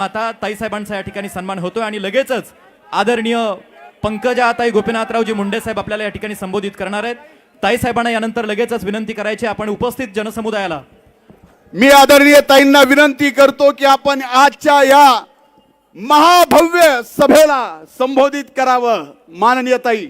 आता ताईसाहेबांचा या ठिकाणी सन्मान होतोय आणि लगेचच आदरणीय पंकजा ताई गोपीनाथरावजी मुंडे साहेब आपल्याला या ठिकाणी संबोधित करणार आहेत. ताईसाहेबांना यानंतर लगेचच विनंती करायची आपण उपस्थित जनसमुदायाला. मी आदरणीय ताईंना विनंती करतो की आपण आजच्या या महाभव्य सभेला संबोधित करावं. माननीय ताई.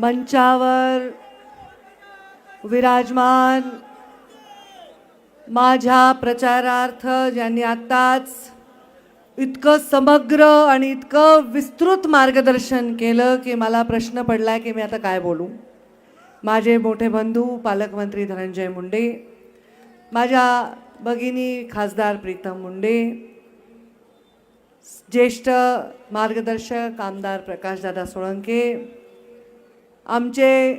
मंचावर विराजमान माझ्या प्रचारार्थ ज्यांनी आत्ताच इतकं समग्र आणि इतकं विस्तृत मार्गदर्शन केलं की मला प्रश्न पडला की मी आता काय बोलू? माझे मोठे बंधू पालकमंत्री धनंजय मुंडे माझ्या भगिनी खासदार प्रीतम मुंडे ज्येष्ठ मार्गदर्शक आमदार प्रकाशदादा सोळंके आमचे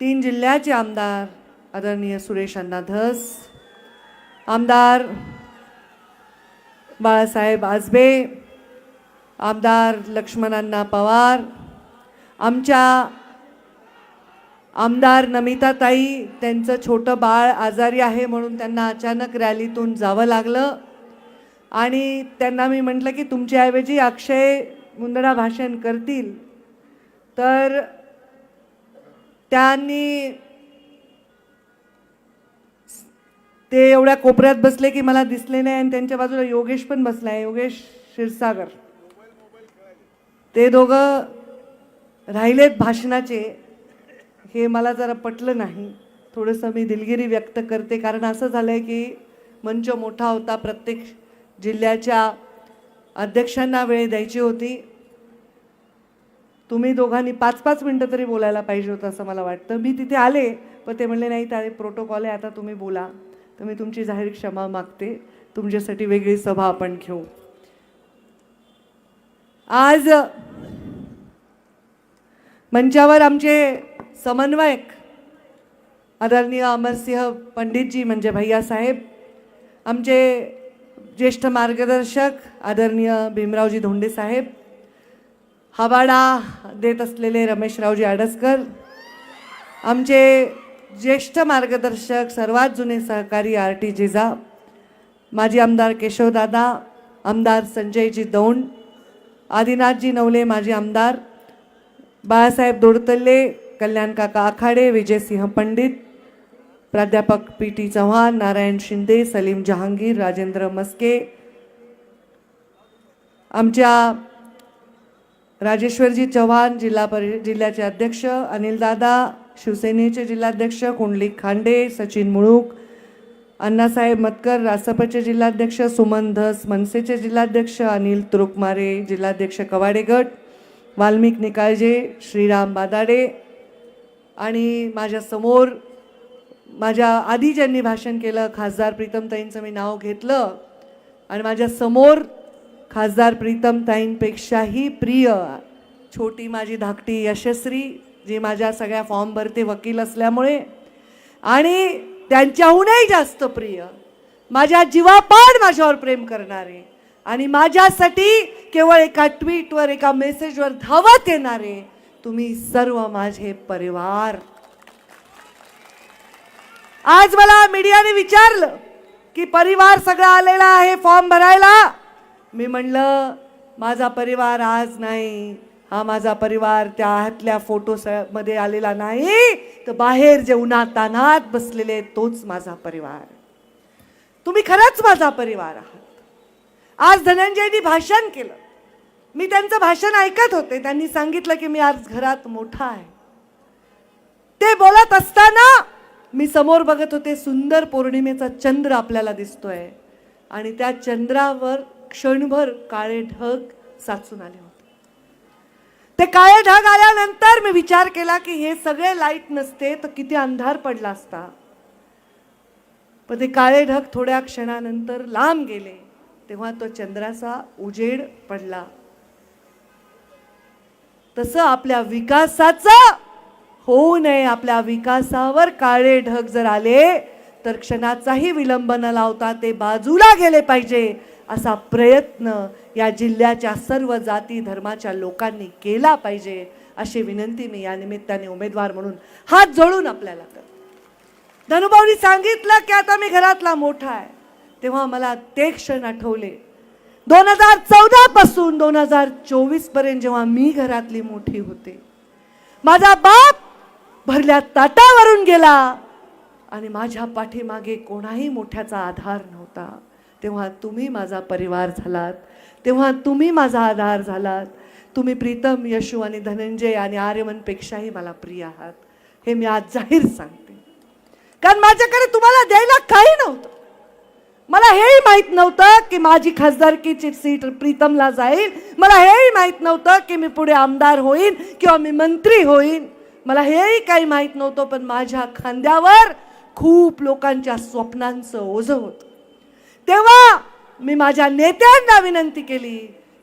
तीन जिल्ह्याचे आमदार आदरणीय सुरेश अण्णा धस आमदार बाळासाहेब आजबे आमदार लक्ष्मणांना पवार आमच्या आमदार नमिताताई त्यांचं छोटं बाळ आजारी आहे म्हणून त्यांना अचानक रॅलीतून जावं लागलं. आणि त्यांना मी म्हटलं की तुमच्याऐवजी अक्षय मुंदडा भाषण करतील. तर त्यांनी ते एवढ्या कोपऱ्यात बसले की मला दिसले नाही आणि त्यांच्या बाजूला योगेश पण बसला आहे योगेश क्षीरसागर. ते दोघं राहिलेत भाषणाचे. हे मला जरा पटलं नाही. थोडंसं मी दिलगिरी व्यक्त करते कारण असं झालं आहे की मंच मोठा होता प्रत्येक जिल्ह्याच्या अध्यक्षांना वेळ द्यायची होती. तुम्ही दोघांनी पाच पाच मिनटं तरी बोलायला पाहिजे होतं असं मला वाटतं. मी तिथे आले पण ते म्हणले नाही त्या प्रोटोकॉल आहे आता तुम्ही बोला. तर मी तुमची जाहीर क्षमा मागते. तुमच्यासाठी वेगळी सभा आपण घेऊ. आज मंचावर आमचे समन्वयक आदरणीय अमरसिंह पंडितजी म्हणजे भैयासाहेब आमचे ज्येष्ठ मार्गदर्शक आदरणीय भीमरावजी धोंडे साहेब हवाडा देत असलेले रमेशरावजी आडसकर आमचे ज्येष्ठ मार्गदर्शक सर्वात जुने सहकारी आर टी जिजा माजी आमदार केशवदादा आमदार संजयजी दौंड आदिनाथजी नवले माजी आमदार बाळासाहेब दोडतल्ले कल्याण काका आखाडे विजयसिंह पंडित प्राध्यापक पी टी चव्हाण नारायण शिंदे सलीम जहांगीर राजेंद्र मस्के आमच्या राजेश्वरजी चव्हाण जिल्हा परि जिल्ह्याचे अध्यक्ष अनिलदादा शिवसेनेचे जिल्हाध्यक्ष कुंडलिक खांडे सचिन मुळूक अण्णासाहेब मतकर रासपचे जिल्हाध्यक्ष सुमन धस मनसेचे जिल्हाध्यक्ष अनिल तुरुकमारे जिल्हाध्यक्ष कवाडेगट वाल्मिक निकाळजे श्रीराम बादाडे आणि माझ्यासमोर माझ्या आधी ज्यांनी भाषण केलं खासदार प्रीतमताईंचं मी नाव घेतलं आणि माझ्यासमोर खासदार प्रीतमताईंपेक्षाही प्रिय छोटी माझी धाकटी यशस्वी जी माझ्या सगळ्या फॉर्म भरते वकील असल्यामुळे आणि त्यांच्याहूनही जास्त प्रिय माझ्या जीवापाड माझ्यावर प्रेम करणारे आणि माझ्यासाठी केवळ एका ट्विटवर एका मेसेजवर धावत येणारे तुम्ही सर्व माझे परिवार. आज मला मीडियाने विचारलं की परिवार सगळा आलेला आहे फॉर्म भरायला? मी म्हणलं माझा परिवार आज नाही. हा माझा परिवार त्या हातल्या फोटो मध्ये आलेला नाही. तर बाहेर जे उन्हातानात बसलेले तोच माझा परिवार. तुम्ही खरंच माझा परिवार आहात. आज धनंजयनी भाषण केलं. मी त्यांचं भाषण ऐकत होते. त्यांनी सांगितलं की मी आज घरात मोठा आहे. ते बोलत असताना मी समोर बघत होते सुंदर पौर्णिमेचा चंद्र आपल्याला दिसतोय. आणि त्या चंद्रावर क्षणभर काळे ढग साचून आले होते. ते काळे ढग आल्यानंतर मी विचार केला की हे सगळे लाइट नसते तर किती अंधार पडला असता. पण ते काळे ढग थोड्या क्षणानंतर लांब गेले तेव्हा तो चंद्राचा उजेड पडला. तसं आपल्या विकासाचं होऊ नये आपल्या विकासावर काळे ढग जर आले तर क्षणाचाही विलंब न लावता ते बाजूला गेले पाहिजे. असा प्रयत्न या जिल्ह्याच्या सर्व जाती धर्माच्या लोकांनी केला पाहिजे अशी विनंती मी या निमित्ताने उमेदवार म्हणून हात जोडून आपल्याला करते. धनुभाऊनी सांगितलं की आता मी घरातला मोठा आहे. तेव्हा मला ते क्षण आठवले. दोन हजार चौदा पासून दोन हजार चोवीसपर्यंत जेव्हा मी घरातली मोठी होते माझा बाप भरल्या ताटावरून गेला आणि माझ्या पाठीमागे कोणाही मोठ्याचा आधार नव्हता. तेव्हा तुम्ही माझा परिवार झालात. तेव्हा तुम्ही माझा आधार झालात. तुम्ही प्रीतम यशू आणि धनंजय आणि आर्यमनपेक्षाही मला प्रिय आहात. हे मी आज जाहीर सांगते. कारण माझ्याकडे तुम्हाला द्यायला काही नव्हतं. मला हेही माहीत नव्हतं की माझी खासदारकीची सीट प्रीतमला जाईल. मला हेही माहीत नव्हतं की मी पुढे आमदार होईन किंवा मी मंत्री होईन. मला हेही काही माहीत नव्हतं पण माझ्या खांद्यावर खूप लोकांच्या स्वप्नांचं ओझं होतं. तेव्हा मी माझ्या नेत्यांना विनंती केली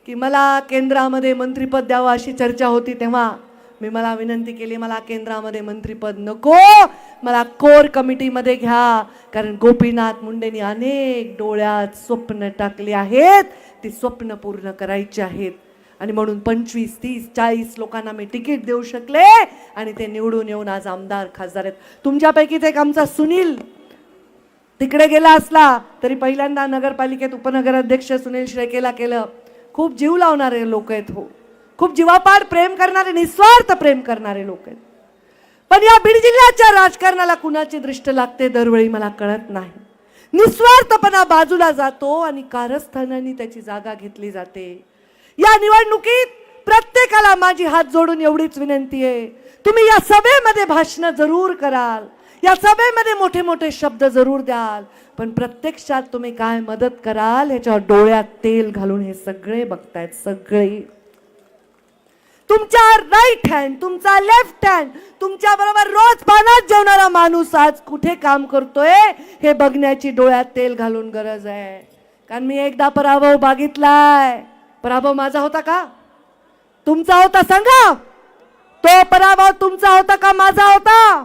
की मला केंद्रामध्ये मंत्रिपद द्यावं अशी चर्चा होती तेव्हा. मी मला विनंती केली मला केंद्रामध्ये मंत्रिपद नको. मला कोर कमिटीमध्ये घ्या. कारण गोपीनाथ मुंडेंनी अनेक डोळ्यात स्वप्न टाकली आहेत. ती स्वप्न पूर्ण करायची आहेत. आणि म्हणून पंचवीस तीस चाळीस लोकांना मी तिकीट देऊ शकले आणि ते निवडून येऊन आज आमदार खासदार आहेत. तुमच्यापैकीच एक आमचा सुनील तिकडे गेला असला तरी पहिल्यांदा नगरपालिकेत उपनगराध्यक्ष सुनील श्रेकेला केलं. खूप जीव लावणारे लोक आहेत हो. खूप जीवापाड प्रेम करणारे निस्वार्थ प्रेम करणारे लोक आहेत. पण या बीड जिल्ह्याच्या राजकारणाला कुणाची दृष्ट लागते दरवेळी मला कळत नाही. निस्वार्थपणा बाजूला जातो आणि कारस्थानाने त्याची जागा घेतली जाते. या निवडणुकीत प्रत्येकाला माझी हात जोडून एवढीच विनंती आहे. तुम्ही या सभेमध्ये भाषण जरूर कराल. या सभेमध्ये मोठे मोठे शब्द जरूर द्याल. पण प्रत्यक्षात तुम्ही काय मदत कराल ह्याच्यावर डोळ्यात तेल घालून हे सगळे बघतायत सगळे. तुमच्या राईट हँड तुमचा लेफ्ट हँड तुमच्या बरोबर रोज पाण्यात जेवणारा माणूस आज कुठे काम करतोय हे बघण्याची डोळ्यात तेल घालून गरज आहे. कारण मी एकदा पराभव बघितलाय. पराभव माझा होता का? तुमचा होता सांगा तो पराभव तुमचा होता का माझा होता?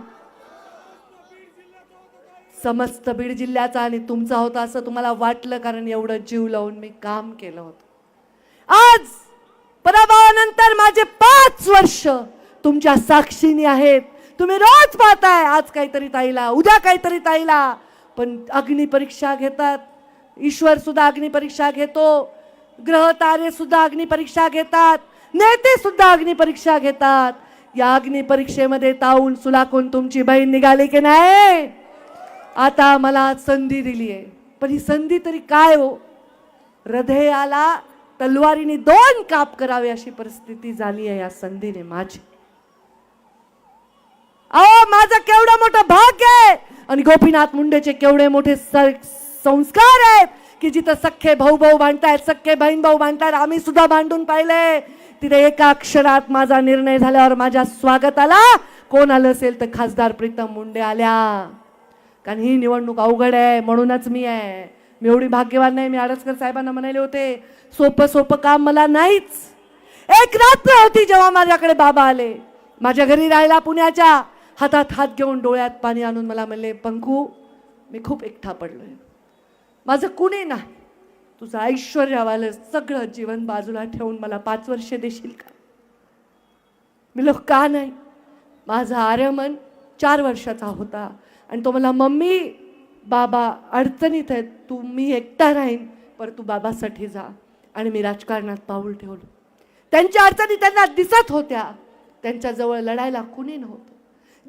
समस्त बीड जिल्ह्याचा आणि तुमचा होता असं तुम्हाला वाटलं कारण एवढं जीव लावून मी काम केलं होतं. आज पराभवानंतर माझे पाच वर्ष तुमच्या साक्षीने आहेत. तुम्ही रोज पाहताय आज काहीतरी ताईला उद्या काहीतरी ताईला. पण अग्निपरीक्षा घेतात. ईश्वर सुद्धा अग्निपरीक्षा घेतो. ग्रह तारे सुद्धा अग्निपरीक्षा घेतात. नेते सुद्धा अग्निपरीक्षा घेतात. या अग्निपरीक्षेमध्ये ताऊन सुलाखून तुमची बहीण निघाली की नाही? आता मला संधी दिली आहे. पण ही संधी तरी काय हो? हृदयाला तलवारीने दोन काप करावे अशी परिस्थिती झाली आहे या संधीने माझी. अहो माझं केवढं मोठं भाग्य आहे. आणि गोपीनाथ मुंडेचे केवढे मोठे संस्कार आहेत की जिथं सख्खे भाऊ भाऊ बांधतायत सख्खे बहीण भाऊ बांधतायत आम्ही सुद्धा बांधून पाहिले. तिथे एका अक्षरात माझा निर्णय झाल्यावर माझ्या स्वागताला कोण आलं असेल तर खासदार प्रीतम मुंडे आल्या. कारण ही निवडणूक अवघड आहे म्हणूनच मी आहे. मी एवढी भाग्यवान नाही मी आडसकर साहेबांना म्हणाले होते सोपं सोपं काम मला नाहीच. एक रात्र होती जेव्हा माझ्याकडे बाबा आले. माझ्या घरी राहिला पुण्याच्या. हातात हात घेऊन डोळ्यात पाणी आणून मला म्हणले पंखू मी खूप एकटा पडलोय. माझं कुणी नाही. तुझं ऐश्वर्यावालं सगळं जीवन बाजूला ठेवून मला पाच वर्ष देशील का? मी लोक का नाही? माझा आर्यमन चार वर्षाचा होता. आणि तो मला मम्मी बाबा अडचणीत आहेत तू मी एकटा राहीन पर तू बाबासाठी जा. आणि मी राजकारणात पाऊल ठेवलं. त्यांच्या अडचणी त्यांना दिसत होत्या. त्यांच्याजवळ लढायला कुणी नव्हतं.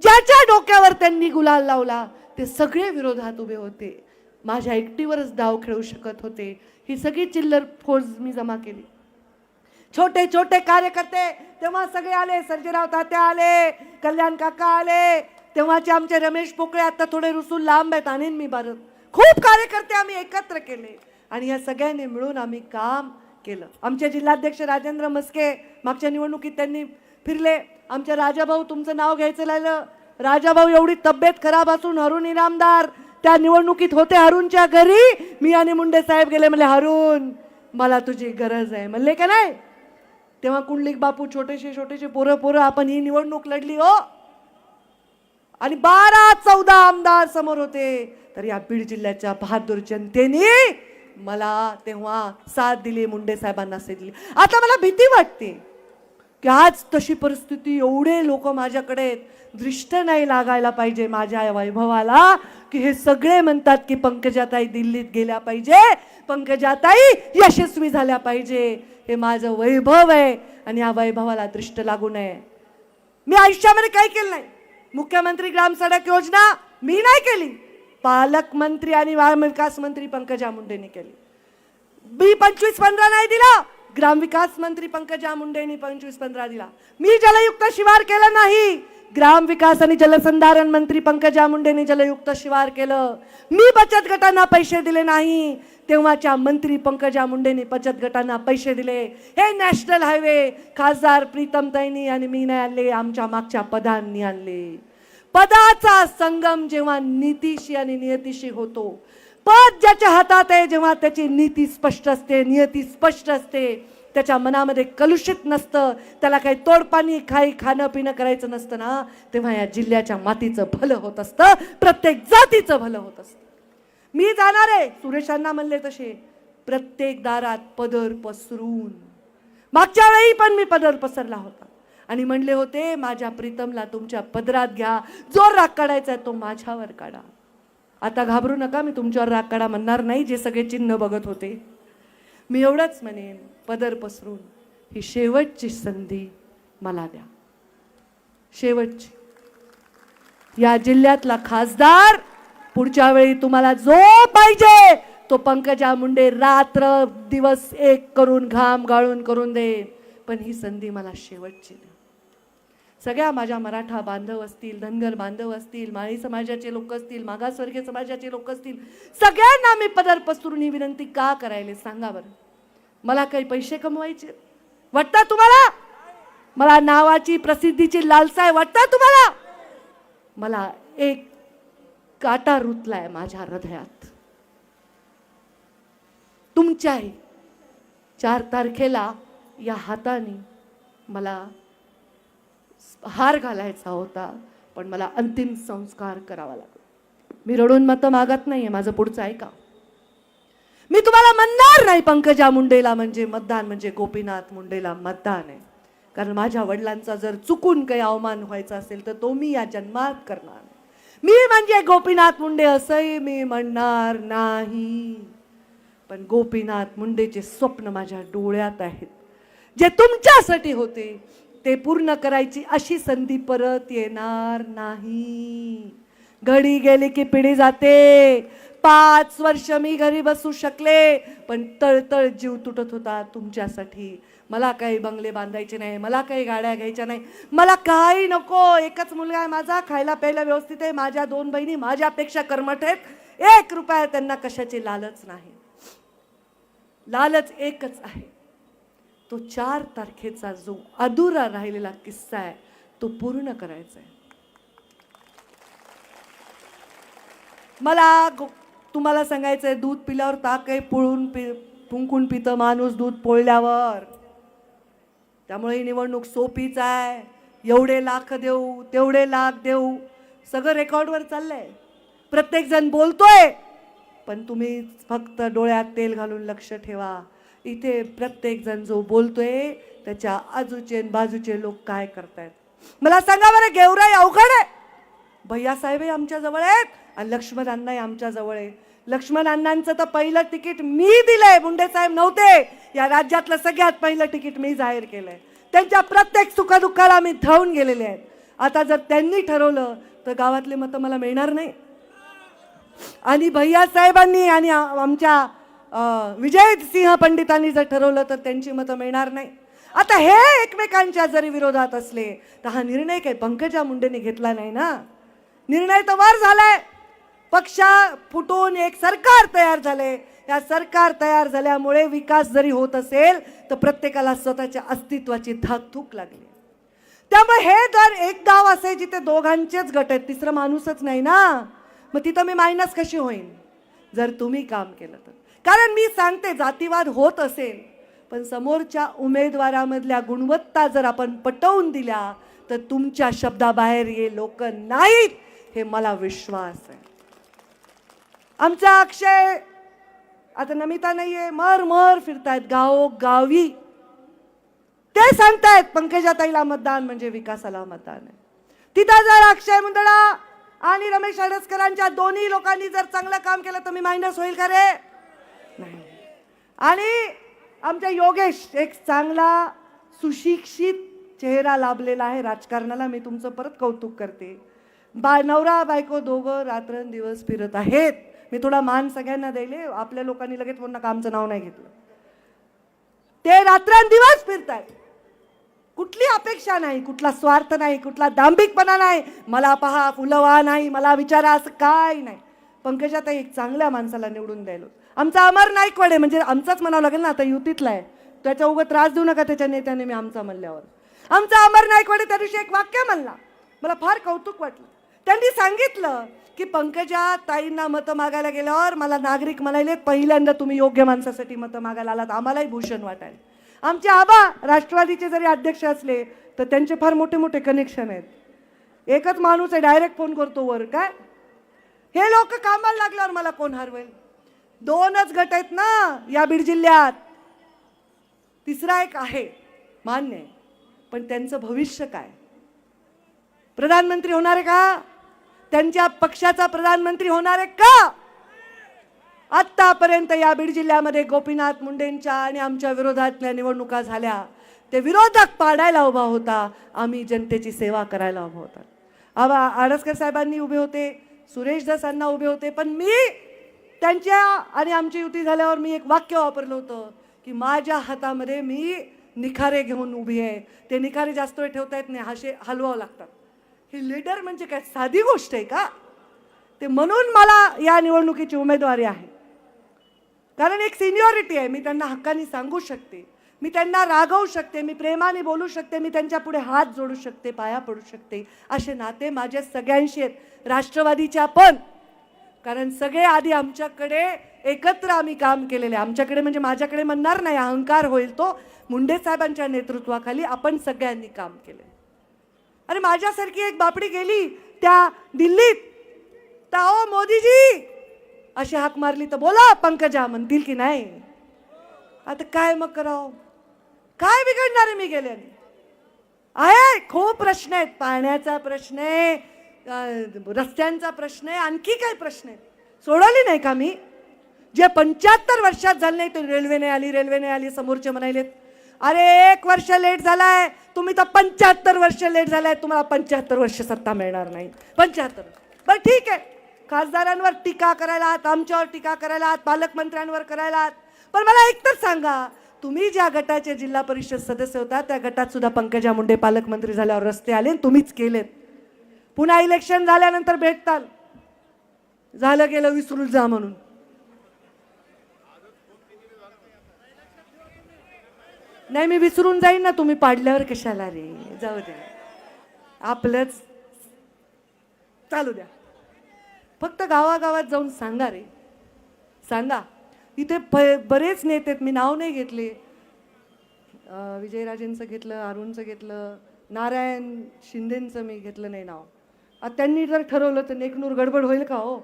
ज्याच्या डोक्यावर त्यांनी गुलाल लावला ते सगळे विरोधात उभे होते. माझ्या एकटीवरच डाव खेळू शकत होते. ही सगळी चिल्लर फोर्स मी जमा केली. छोटे छोटे कार्यकर्ते तेव्हा सगळे आले. सर्जेराव तात्या आले कल्याण काका आले तेव्हाचे आमचे रमेश पोकळे आता थोडे रुसून लांब आहेत आणीन मी भारत खूप कार्यकर्ते आम्ही एकत्र केले. आणि या सगळ्यांनी मिळून आम्ही काम केलं. आमचे जिल्हाध्यक्ष राजेंद्र मस्के मागच्या निवडणुकीत त्यांनी फिरले. आमच्या राजाभाऊ तुमचं नाव घ्यायचं राहिलं. राजाभाऊ एवढी तब्येत खराब असून हरुण इनामदार त्या निवडणुकीत होते हरुणच्या घरी. मी आणि मुंडे साहेब गेले म्हणले हरुण मला तुझी गरज आहे. म्हणले का नाही? तेव्हा कुंडलिक बापू छोटेसे छोटेसे पोरं पोरं आपण ही निवडणूक लढली हो. आणि बारा चौदा आमदार समोर होते. तर या बीड जिल्ह्याच्या बहादूर जनतेने मला तेव्हा साथ दिली मुंडे साहेबांना साथ दिली. आता मला भीती वाटते की आज तशी परिस्थिती एवढे लोक माझ्याकडे दृष्ट नाही लागायला पाहिजे माझ्या वैभवाला की हे सगळे म्हणतात की पंकजाताई दिल्लीत गेल्या पाहिजे पंकजाताई यशस्वी झाल्या पाहिजे. हे माझं वैभव आहे आणि या वैभवाला दृष्ट लागू नये. मी आयुष्यामध्ये काही केलं नाही. मुख्यमंत्री ग्राम सडक योजना मी नाही केली. पालकमंत्री आणि विकास मंत्री पंकजा मुंडेंनी केली. मी पंचवीस पंधरा नाही दिला. ग्रामविकास मंत्री पंकजा मुंडेंनी पंचवीस पंधरा दिला. मी जलयुक्त शिवार केलं नाही. ग्रामविकास आणि जलसंधारण मंत्री पंकजा मुंडेंनी जलयुक्त शिवार केलं. मी बचत गटांना पैसे दिले नाही. तेव्हाच्या मंत्री पंकजा मुंडेंनी बचत गटांना पैसे दिले. हे नॅशनल हायवे खासदार प्रीतम ताईंनी आणि मी नाही आणले आमच्या मागच्या पदांनी आणले. पदाचा संगम जेव्हा नीतीशी आणि नियतीशी होतो पद ज्याच्या हातात आहे जेव्हा त्याची नीती स्पष्ट असते नियती स्पष्ट असते त्याच्या मनामध्ये कलुषित नसतं त्याला काही तोडपाणी खाई खाणं पिणं करायचं नसतं ना तेव्हा या जिल्ह्याच्या मातीचं भलं होत असतं प्रत्येक जातीचं भलं होत असतं. मी जाणार आहे सुरेशांना म्हणले तसे प्रत्येक दारात पदर पसरून. मागच्या वेळी पण मी पदर पसरला होता. आणि म्हणले होते माझ्या प्रीतमला तुमच्या पदरात घ्या. जो राग काढायचा आहे तो माझ्यावर काढा. आता घाबरू नका मी तुमच्यावर राग काढा म्हणणार नाही जे सगळे चिन्ह बघत होते. मी एवढंच म्हणेन पदर पसरून. ही शेवटची संधी मला द्या. शेवटची. या जिल्ह्यातला खासदार पुढच्या वेळी तुम्हाला जो पाहिजे तो पंकजा मुंडे रात्र दिवस एक करून घाम गाळून करून दे पण ही संधी मला शेवटची द्या. सगळ्या माझ्या मराठा बांधव असतील धनगर बांधव असतील माळी समाजाचे लोक असतील मागासवर्गीय समाजाचे लोक असतील सगळ्यांना मी पदर पसरून ही विनंती का करायले सांगा बरं. मला काही पैसे कमवायचे? वाटतं तुम्हाला? मला नावाची प्रसिद्धीची लालसा आहे वाटतं तुम्हाला? मला एक काटा रुतलाय माझ्या हृदयात. तुमच्याही चार तारखेला या हाताने मला हार घालायचा होता पण मला अंतिम संस्कार करावा लागला. मी रडून मतं मागत नाहीये माझं पुढचं ऐका. मी तुम्हाला म्हणणार नाही पंकजा मुंडेला म्हणजे मतदान म्हणजे गोपीनाथ मुंडेला मतदान आहे. कारण माझ्या वडिलांचा जर चुकून काही अवमान व्हायचा असेल तर तो मी या जन्मात करणार मी म्हणजे गोपीनाथ मुंडे असंही मी म्हणणार नाही. पण गोपीनाथ मुंडेचे स्वप्न माझ्या डोळ्यात आहेत. जे तुमच्यासाठी होते ते पूर्ण करायची अशी संधी परत येणार नाही. घडी गेली की पिढी जाते. पाच वर्ष मी घरी बसू शकले पण तळतळ जीव तुटत होता तुमच्यासाठी. मला काही बंगले बांधायचे नाही मला काही गाड्या घ्यायच्या नाही. मला काही नको. एकच मुलगा आहे माझा खायला प्यायला व्यवस्थित आहे. माझ्या दोन बहिणी माझ्यापेक्षा कर्मठ आहेत. एक रुपया त्यांना कशाची लालच नाही. लालच एकच आहे. तो चार तारखेचा जो अधुरा राहिलेला किस्सा आहे तो पूर्ण करायचा आहे. मला गो- तुम्हाला सांगायचं आहे दूध पिल्यावर ताक आहे पोळून पि फुंकून पितं माणूस दूध पोळल्यावर. त्यामुळे ही निवडणूक सोपीच आहे. एवढे लाख देऊ तेवढे लाख देऊ. सगळं रेकॉर्डवर चाललंय. प्रत्येक जण बोलतोय पण तुम्ही फक्त डोळ्यात तेल घालून लक्ष ठेवा. इथे प्रत्येक जण जो बोलतोय त्याच्या आजूचे बाजूचे लोक काय करतायत? मला सांगा बरं गेवराई अवघड आहे. भैया साहेबही आमच्या जवळ आहेत आणि लक्ष्मण अण्णाही आमच्या जवळ आहे लक्ष्मण अण्णांचं तर पहिलं तिकीट मी दिलंय मुंडे साहेब नव्हते. या राज्यातलं सगळ्यात पहिलं तिकीट मी जाहीर केलंय. त्यांच्या प्रत्येक सुखदुःखाला मी धावून गेलेले आहेत. आता जर त्यांनी ठरवलं तर गावातले मतं मला मिळणार नाही. आणि भैया साहेबांनी आणि आमच्या विजय सिंह पंडितांनी जर ठरवलं तर त्यांची मतं मिळणार नाही. आता हे एकमेकांच्या जरी विरोधात असले तर हा निर्णय काही पंकजा मुंडेने घेतला नाही ना? निर्णय तर वर झालाय. पक्षा फुटून एक सरकार तयार झाले या सरकार तयार झाल्यामुळे विकास जरी होत असेल तर प्रत्येकाला स्वतःच्या अस्तित्वाची धाकधूक लागली. त्यामुळे हे जर एक गाव असे जिथे दोघांचेच गट आहेत तिसरं माणूसच नाही ना? मग तिथं मी मायनस कशी होईन? जर तुम्ही काम केलं तर. कारण मी सांगते जातीवाद होत असेल पण समोरच्या उमेदवारामधल्या गुणवत्ता जर आपण पटवून दिल्या तर तुमच्या शब्दाबाहेर हे लोक नाहीत हे मला विश्वास आहे. आमचा अक्षय आता नमिता नाहीये मर मर फिरतायत गाव गावी ते सांगतायत पंकजाताईला मतदान म्हणजे विकासाला मतदान आहे. तिथं जर अक्षय मुंदडा आणि रमेश हडसकरांच्या दोन्ही लोकांनी जर चांगलं काम केलं तर मी मायनस होईल का रे? नाही. आणि आमच्या योगेश एक चांगला सुशिक्षित चेहरा लाभलेला आहे राजकारणाला. मी तुमचं परत कौतुक करते. बा नवरा बायको दोघं रात्रंदिवस फिरत आहेत. मी थोडा मान सगळ्यांना द्यायले आपल्या लोकांनी लगेच पुन्हा कामचं नाव नाही घेतलं. ते रात्रंदिवस आहेत कुठली अपेक्षा नाही कुठला स्वार्थ नाही कुठला दांभिकपणा नाही. मला पहा फुलवा नाही मला विचारा असं काय नाही. पंकजाताई एक चांगल्या माणसाला निवडून द्यायलो आमचा अमर नाईकवाडे म्हणजे आमचाच म्हणावं लागेल ना आता युतीतला आहे. त्याच्या उगा त्रास देऊ नका त्याच्या नेत्याने मी आमचा म्हणल्यावर. आमचा अमर नाईकवाडे त्या दिवशी एक वाक्य म्हणला. मला फार कौतुक वाटलं. त्यांनी सांगितलं की पंकजा ताईंना मतं मागायला गेल्यावर मला नागरिक म्हणाले पहिल्यांदा तुम्ही योग्य माणसासाठी मतं मागायला आलात. आम्हालाही भूषण वाटायला. आमचे आबा राष्ट्रवादीचे जरी अध्यक्ष असले तर त्यांचे फार मोठे मोठे कनेक्शन आहेत. एकच माणूस आहे डायरेक्ट फोन करतो वर. काय? हे लोक कामाला लागल्यावर मला कोण हरवेल? दोनच गट आहेत ना या बीड जिल्ह्यात. तिसरा एक आहे मान्य आहे. पण त्यांचं भविष्य काय? प्रधानमंत्री होणार आहे का? त्यांच्या पक्षाचा प्रधानमंत्री होणार आहे का? आत्तापर्यंत या बीड जिल्ह्यामध्ये गोपीनाथ मुंडेंच्या आणि आमच्या विरोधातल्या निवडणुका झाल्या. ते विरोधक पाडायला उभा होता. आम्ही जनतेची सेवा करायला उभा होता. आबा आडसकर साहेबांनी उभे होते सुरेश दसांना उभे होते पण मी त्यांच्या आणि आमची युती झाल्यावर मी एक वाक्य वापरलं होतं की माझ्या हातामध्ये मी निखारे घेऊन उभी आहे. ते निखारे जास्त वेळ ठेवता येत नाही हाशे हलवावं लागतात. ही लीडर म्हणजे काय? साधी गोष्ट आहे का? ते म्हणून मला या निवडणुकीची उमेदवारी आहे. कारण एक सिनियॉरिटी आहे मी त्यांना हक्काने सांगू शकते. मी त्यांना रागवू शकते मी प्रेमाने बोलू शकते मी त्यांच्या पुढे हात जोडू शकते पाया पडू शकते. असे नाते माझ्या सगळ्यांशी आहेत. राष्ट्रवादीच्या पण कारण सगळे आधी आमच्याकडे एकत्र आम्ही काम केलेले. आमच्याकडे म्हणजे माझ्याकडे म्हणणार नाही अहंकार होईल तो. मुंडे साहेबांच्या नेतृत्वाखाली आपण सगळ्यांनी काम केले. अरे माझ्यासारखी एक बापडी गेली त्या दिल्लीत. तर ओ मोदीजी! अशी हाक मारली तर बोला पंकजा म्हणतील की नाही? आता काय मग करावं? काय बिघडणार आहे मी गेल्याने? आहे खूप प्रश्न आहेत. पाण्याचा प्रश्न आहे रस्त्यांचा प्रश्न आहे आणखी काय प्रश्न आहे? सोडवली नाही का मी? जे पंच्याहत्तर वर्षात झालं नाही ते रेल्वे नाही आली रेल्वे नाही आली समोरचे म्हणालेत अरे एक वर्ष लेट झालाय तुम्ही तर पंच्याहत्तर वर्ष लेट झालाय तुम्हाला पंच्याहत्तर वर्ष सत्ता मिळणार नाही. पंच्याहत्तर. बरं ठीक आहे. खासदारांवर टीका करायला आहात आमच्यावर टीका करायला आहात पालकमंत्र्यांवर करायला आहात पण मला एक तर सांगा तुम्ही ज्या गटाचे जिल्हा परिषद सदस्य होता त्या गटात सुद्धा पंकजा मुंडे पालकमंत्री झाल्यावर रस्ते आले आणि तुम्हीच केलेत. पुन्हा इलेक्शन झाल्यानंतर भेटताल. झालं गेलं विसरून जा म्हणून. नाही मी विसरून जाईन ना तुम्ही पाडल्यावर कशाला रे? जाऊ द्या. आपलंच चालू द्या. फक्त गावागावात जाऊन सांगा रे. सांगा. इथे प बरेच नेते आहेत. मी नाव नाही घेतले. विजयराजेंचं घेतलं अरुणचं घेतलं नारायण शिंदेंचं मी घेतलं नाही नाव. त्यांनी जर ठरवलं तर नेकनूर गडबड होईल का हो?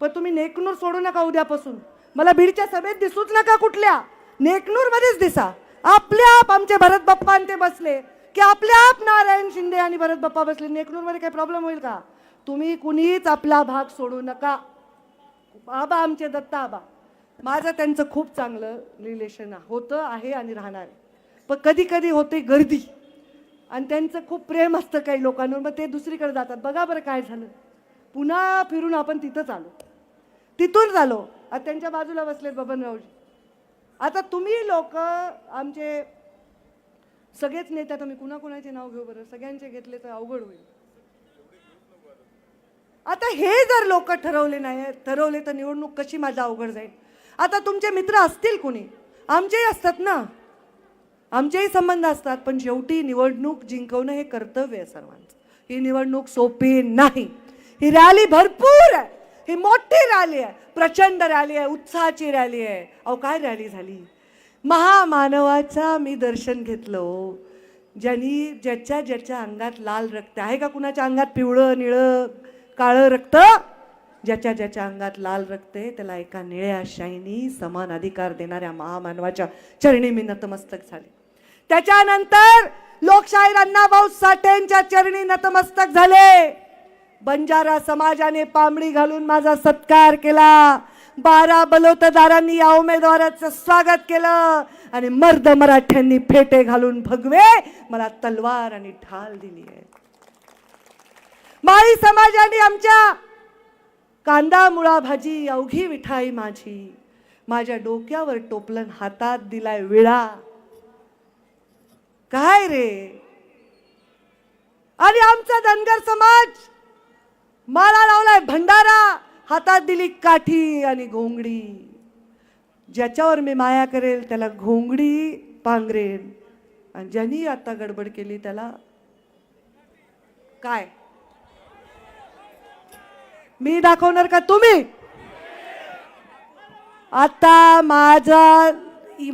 पण तुम्ही नेकनूर सोडू नका उद्यापासून. मला बीडच्या सभेत दिसूच नका कुठल्या. नेकनूरमध्येच दिसा. आपल्या आप आमचे भरत बाप्पा आणि ते बसले. की आपल्या आप नारायण शिंदे आणि भरत बाप्पा बसले. नेकनूरमध्ये काही प्रॉब्लेम होईल का? तुम्ही कुणीच आपला भाग सोडू नका. बाबा आमचे दत्ता आबा. माझं त्यांचं खूप चांगलं रिलेशन होतं आहे आणि राहणार आहे. पण कधी कधी होते गर्दी. आणि त्यांचं खूप प्रेम असतं काही लोकांवर. मग ते दुसरीकडे जातात. बघा बरं काय झालं. पुन्हा फिरून आपण तिथंच आलो. तिथून झालो. आता त्यांच्या बाजूला बसलेत बबनरावजी आता तुम्ही लोक आमचे सगळेच नेते आता मी कुणाकुणाचे नाव घेऊ बरं? सगळ्यांचे घेतले तर अवघड होईल. आता हे जर लोक ठरवले नाही ठरवले तर निवडणूक कशी माझा अवघड जाईल? आता तुमचे मित्र असतील कोणी? आमचेही असतात ना? आमचेही संबंध असतात पण शेवटी निवडणूक जिंकवणं हे कर्तव्य आहे सर्वांचं. ही निवडणूक सोपी नाही. ही रॅली भरपूर आहे. ही मोठी रॅली आहे. प्रचंड रॅली आहे. उत्साहाची रॅली आहे. अहो काय रॅली झाली? महामानवाचा मी दर्शन घेतलं हो. ज्यांनी ज्याच्या ज्याच्या अंगात लाल रक्त आहे का कुणाच्या अंगात? पिवळं निळं काळं रक्त? ज्याच्या ज्याच्या अंगात लाल रक्त आहे त्याला एका निळ्या शाईनी समान अधिकार देणाऱ्या महामानवाच्या चरणी मी नतमस्तक झाले. त्याच्यानंतर लोकशाहीर अण्णाभाऊ साठेंच्या चरणी नतमस्तक झाले. बंजारा समाजाने पामडी घालून माझा सत्कार केला. बारा बलोतदारांनी या उमेदवाराचं स्वागत केलं आणि मर्द मराठ्यांनी फेटे घालून भगवे मला तलवार आणि ढाल दिली आहे. माळी समाजाने आमच्या कांदा मुळा भाजी अवघी मिठाई माझी माझ्या डोक्यावर टोपलन हातात दिलाय विळा. काय रे? आणि आमचा धनगर समाज माला लावलाय भंडारा हातात दिली काठी आणि घोंगडी. ज्याच्यावर मी माया करेल त्याला घोंगडी पांघरेन आणि ज्यांनी आता गडबड केली त्याला काय? मी दाखवणार का तुम्ही? आता माझा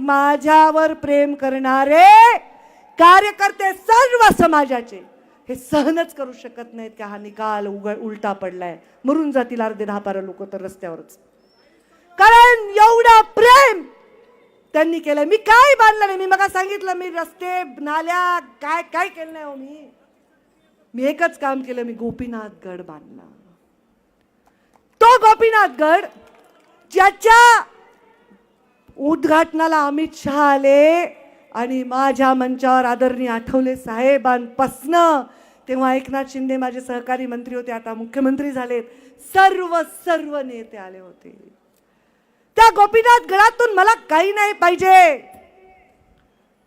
माझ्यावर प्रेम करणारे कार्यकर्ते सर्व समाजाचे हे सहनच करू शकत नाहीत की हा निकाल उघड उलटा पडलाय. मरून जातील अर्धे दहा बारा लोक तर रस्त्यावरच. कारण एवढं प्रेम त्यांनी केलं मी काय बांधलं नाही? मी मला सांगितलं मी रस्ते नाल्या काय काय केलं नाही हो मी. मी एकच काम केलं मी गोपीनाथ गड बांधला. तो गोपीनाथ गड ज्याच्या उद्घाटनाला अमित शहा आले आणि माझ्या मंचावर आदरणीय आठवले साहेबांपासनं तेव्हा एकनाथ शिंदे माझे सहकारी मंत्री होते आता मुख्यमंत्री झालेत. सर्व सर्व नेते आले होते. त्या गोपीनाथ गडातून मला काही नाही पाहिजे.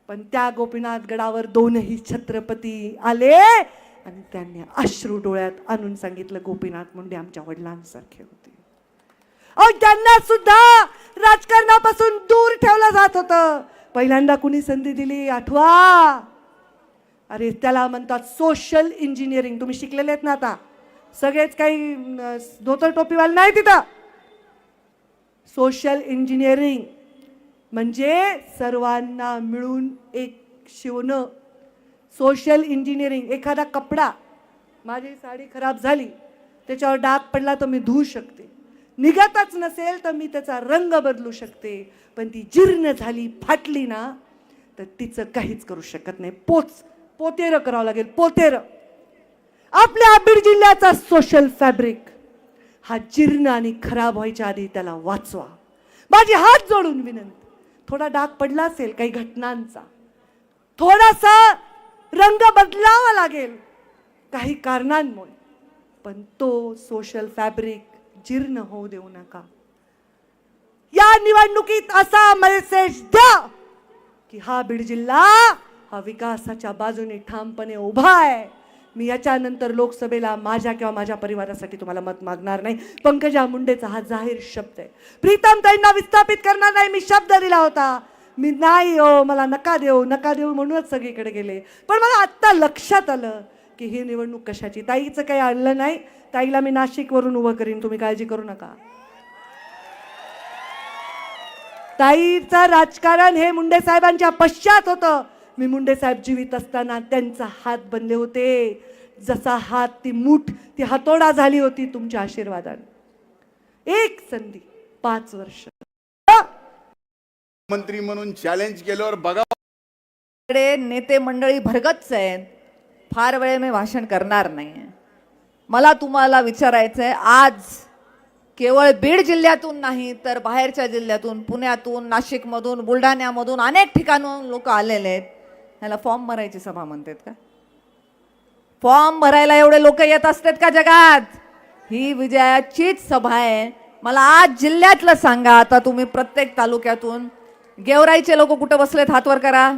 पण त्या गोपीनाथ गडावर दोनही छत्रपती आले आणि त्यांनी अश्रू डोळ्यात आणून सांगितलं गोपीनाथ मुंडे आमच्या वडिलांसारखे होते. अहो त्यांना सुद्धा राजकारणापासून दूर ठेवलं जात होतं. पहिल्यांदा कुणी संधी दिली? आठवा! अरे त्याला म्हणतात सोशल इंजिनिअरिंग तुम्ही शिकलेले आहेत ना आता. सगळेच काही धोतर टोपीवाले नाही तिथं. सोशल इंजिनिअरिंग म्हणजे सर्वांना मिळून एक शिवणं. सोशल इंजिनिअरिंग एखादा कपडा. माझी साडी खराब झाली त्याच्यावर डाग पडला तर मी धुवू शकते. निघतच नसेल तर मी त्याचा रंग बदलू शकते. पण ती जीर्ण झाली फाटली ना तर तिचं काहीच करू शकत नाही. पोच पोतेरं करावं लागेल पोतेरं. आपल्या बीड जिल्ह्याचा सोशल फॅब्रिक हा जीर्ण आणि खराब व्हायच्या आधी त्याला वाचवा. माझी हात जोडून विनंती. थोडा डाग पडला असेल काही घटनांचा. थोडासा रंग बदलावा लागेल काही कारणांमुळे. पण तो सोशल फॅब्रिक जीर्ण होऊ देऊ नका. या निवडणुकीत असा मेसेज द्या की हा बीड जिल्हा हा विकासाच्या बाजूने ठामपणे उभा आहे. मी याच्यानंतर लोकसभेला माझ्या किंवा माझ्या परिवारासाठी तुम्हाला मत मागणार नाही. पंकजा मुंडेचा हा जाहीर शब्द आहे. प्रीतम ताईंना विस्थापित करणार नाही मी शब्द दिला होता. मी नाही ओ मला नका देऊ नका देऊ म्हणूनच सगळीकडे गेले. पण मला आत्ता लक्षात आलं की ही निवडणूक कशाची? ताईचं काही आणलं नाही. ताईला मी नाशिकवरून उभं करीन तुम्ही काळजी करू नका. ताईचं राजकारण हे मुंडे साहेबांच्या पश्चात होतं. मी मुंडे साहेब जीवित असताना त्यांचा हात बनले होते. जसा हात ती मूठ ती हातोडा झाली होती तुमच्या आशीर्वादाने. एक संधी पाच वर्ष. मंत्री म्हणून चॅलेंज केल्यावर बघा. कडे नेते मंडळी भरगच्च आहेत. फार वेळ मी भाषण करणार नाही मला तुम्हाला विचारायचं आहे आज केवळ बीड जिल्ह्यातून नाही तर बाहेरच्या जिल्ह्यातून पुण्यातून नाशिकमधून बुलढाण्यामधून अनेक ठिकाणून लोक आलेले आहेत. ह्याला फॉर्म भरायची सभा म्हणतात का? फॉर्म भरायला एवढे लोक येत असतात का जगात? ही विजयाचीच सभा आहे. मला आज जिल्ह्यातलं सांगा. आता तुम्ही प्रत्येक तालुक्यातून गेवराईचे लोक कुठं बसलेत हातवर करा.